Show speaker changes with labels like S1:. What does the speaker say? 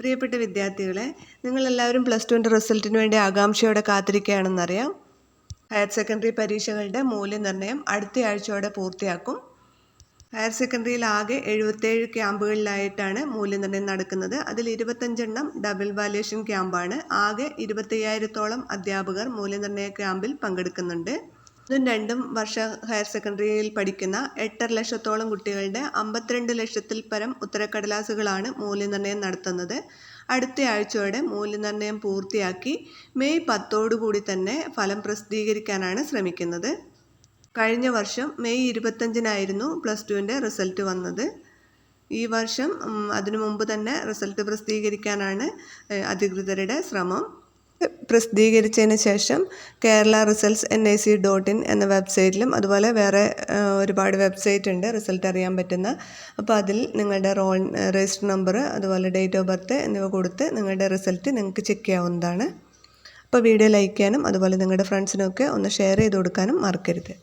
S1: പ്രിയപ്പെട്ട വിദ്യാർത്ഥികളെ നിങ്ങളെല്ലാവരും പ്ലസ് ടുവിന്റെ റിസൾട്ടിന് വേണ്ടി ആകാംക്ഷയോടെ കാത്തിരിക്കുകയാണെന്നറിയാം. ഹയർ സെക്കൻഡറി പരീക്ഷകളുടെ മൂല്യനിർണയം അടുത്ത ആഴ്ചയോടെ പൂർത്തിയാക്കും. ഹയർ സെക്കൻഡറിയിൽ ആകെ എഴുപത്തേഴ് ക്യാമ്പുകളിലായിട്ടാണ് മൂല്യനിർണയം നടക്കുന്നത്. അതിൽ ഇരുപത്തഞ്ചെണ്ണം ഡബിൾ വാല്യുവേഷൻ ക്യാമ്പാണ്. ആകെ ഇരുപത്തയ്യായിരത്തോളം അധ്യാപകർ മൂല്യനിർണയ ക്യാമ്പിൽ പങ്കെടുക്കുന്നുണ്ട്. ഒന്നും രണ്ടും വർഷ ഹയർ സെക്കൻഡറിയിൽ പഠിക്കുന്ന എട്ടര ലക്ഷത്തോളം കുട്ടികളുടെ അമ്പത്തിരണ്ട് ലക്ഷത്തിൽ പരം ഉത്തരക്കടലാസുകളാണ് മൂല്യനിർണയം നടത്തുന്നത്. അടുത്ത ആഴ്ചയോടെ മൂല്യനിർണയം പൂർത്തിയാക്കി മെയ് പത്തോടുകൂടി തന്നെ ഫലം പ്രസിദ്ധീകരിക്കാനാണ് ശ്രമിക്കുന്നത്. കഴിഞ്ഞ വർഷം മെയ് ഇരുപത്തഞ്ചിനായിരുന്നു പ്ലസ് ടുവിന്റെ റിസൾട്ട് വന്നത്. ഈ വർഷം അതിനു മുമ്പ് തന്നെ റിസൾട്ട് പ്രസിദ്ധീകരിക്കാനാണ് അധികൃതരുടെ ശ്രമം. പ്രസിദ്ധീകരിച്ചതിന് ശേഷം Kerala results N I C dot in എന്ന വെബ്സൈറ്റിലും അതുപോലെ വേറെ ഒരുപാട് വെബ്സൈറ്റ് ഉണ്ട് റിസൾട്ട് അറിയാൻ പറ്റുന്ന. അപ്പോൾ അതിൽ നിങ്ങളുടെ റോൾ രജിസ്റ്റർ നമ്പർ അതുപോലെ ഡേറ്റ് ഓഫ് ബർത്ത് എന്നിവ കൊടുത്ത് നിങ്ങളുടെ റിസൾട്ട് നിങ്ങൾക്ക് ചെക്ക് ചെയ്യാവുന്നതാണ്. അപ്പോൾ വീഡിയോ ലൈക്ക് ചെയ്യാനും അതുപോലെ നിങ്ങളുടെ ഫ്രണ്ട്സിനൊക്കെ ഒന്ന് ഷെയർ ചെയ്ത് കൊടുക്കാനും മറക്കരുത്.